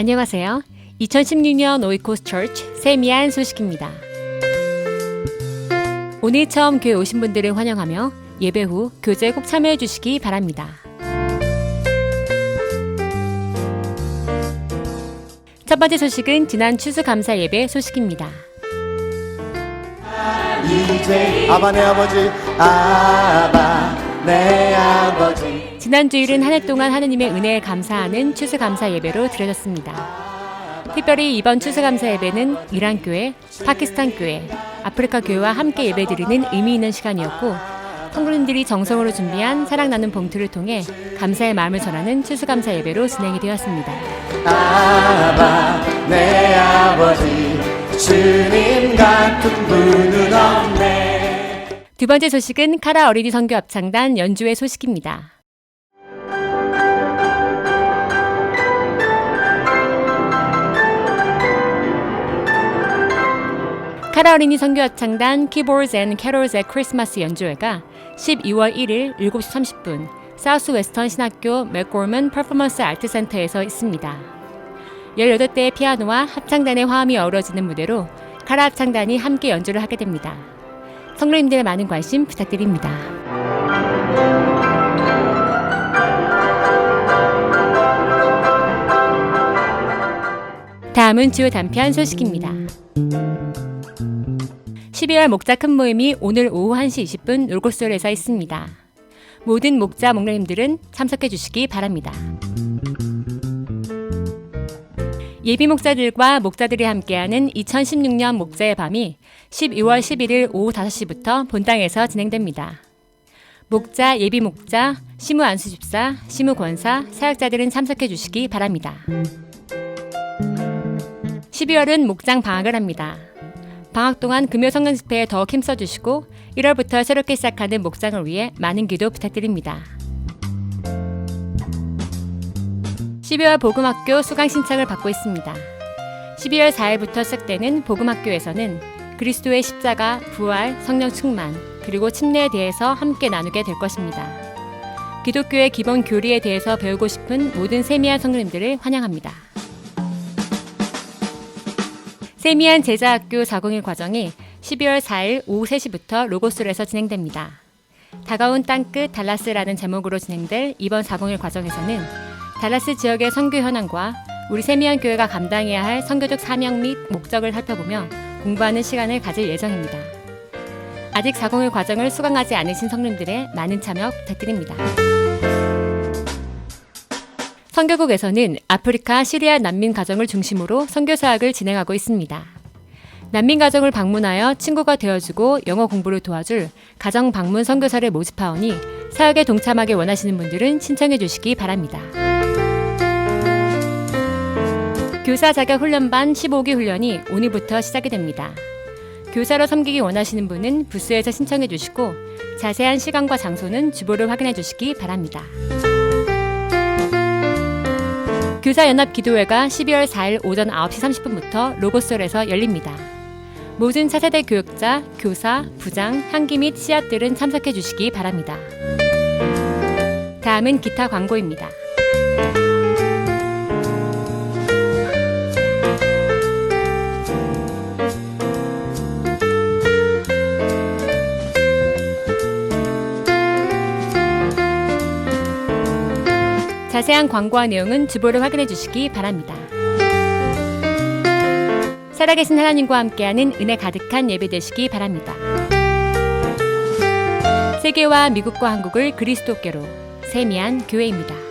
안녕하세요. 2016년 오이코스 처치 세미안 소식입니다. 오늘 처음 교회 오신 분들을 환영하며 예배 후 교제에 꼭 참여해 주시기 바랍니다. 첫 번째 소식은 지난 추수감사 예배 소식입니다. 이제 아바 내 아버지 아바 내 아버지 지난 주일은 한 해 동안 하느님의 은혜에 감사하는 추수감사 예배로 드려졌습니다. 특별히 이번 추수감사 예배는 이란 교회, 파키스탄 교회, 아프리카 교회와 함께 예배드리는 의미 있는 시간이었고 성도님들이 정성으로 준비한 사랑 나눔 봉투를 통해 감사의 마음을 전하는 추수감사 예배로 진행이 되었습니다. 아바 내 아버지 주님 같은 분은 두 번째 소식은 카라 어린이 선교 합창단 연주회 소식입니다. 카라 어린이 선교 합창단 Keyboards and Carols at Christmas 연주회가 12월 1일 7시 30분 사우스 웨스턴 신학교 맥골먼 퍼포먼스 아트 센터에서 있습니다. 18대의 피아노와 합창단의 화음이 어우러지는 무대로 카라 합창단이 함께 연주를 하게 됩니다. 성도님들의 많은 관심 부탁드립니다. 다음은 주요 단편 소식입니다. 12월 목자 큰 모임이 오늘 오후 1시 20분 놀고솔에서 있습니다. 모든 목자 목사님들은 참석해 주시기 바랍니다. 예비 목사들과 목자들이 함께하는 2016년 목자의 밤이 12월 11일 오후 5시부터 본당에서 진행됩니다. 목자, 예비 목자, 시무 안수집사, 시무 권사, 사역자들은 참석해 주시기 바랍니다. 12월은 목장 방학을 합니다. 방학 동안 금요 성경 집회에 더 힘써 주시고 1월부터 새롭게 시작하는 목장을 위해 많은 기도 부탁드립니다. 12월 복음학교 수강 신청을 받고 있습니다. 12월 4일부터 시작되는 복음학교에서는 그리스도의 십자가, 부활, 성령 충만, 그리고 침례에 대해서 함께 나누게 될 것입니다. 기독교의 기본 교리에 대해서 배우고 싶은 모든 세미한 성도님들을 환영합니다. 세미한 제자학교 401 과정이 12월 4일 오후 3시부터 로고스에서 진행됩니다. 다가온 땅끝 달라스라는 제목으로 진행될 이번 401 과정에서는 달라스 지역의 선교 현황과 우리 세미한 교회가 감당해야 할 선교적 사명 및 목적을 살펴보며 공부하는 시간을 가질 예정입니다. 아직 401 과정을 수강하지 않으신 성님들의 많은 참여 부탁드립니다. 선교국에서는 아프리카 시리아 난민 가정을 중심으로 선교 사역을 진행하고 있습니다. 난민 가정을 방문하여 친구가 되어주고 영어 공부를 도와줄 가정 방문 선교사를 모집하오니 사역에 동참하길 원하시는 분들은 신청해 주시기 바랍니다. 교사 자격 훈련반 15기 훈련이 오늘부터 시작이 됩니다. 교사로 섬기기 원하시는 분은 부스에서 신청해 주시고 자세한 시간과 장소는 주보를 확인해 주시기 바랍니다. 교사연합기도회가 12월 4일 오전 9시 30분부터 로고솔에서 열립니다. 모든 차세대 교육자, 교사, 부장, 향기 및 씨앗들은 참석해 주시기 바랍니다. 다음은 기타 광고입니다. 자세한 광고와 내용은 주보를 확인해 주시기 바랍니다. 살아계신 하나님과 함께하는 은혜 가득한 예배 되시기 바랍니다. 세계와 미국과 한국을 그리스도께로 세미한 교회입니다.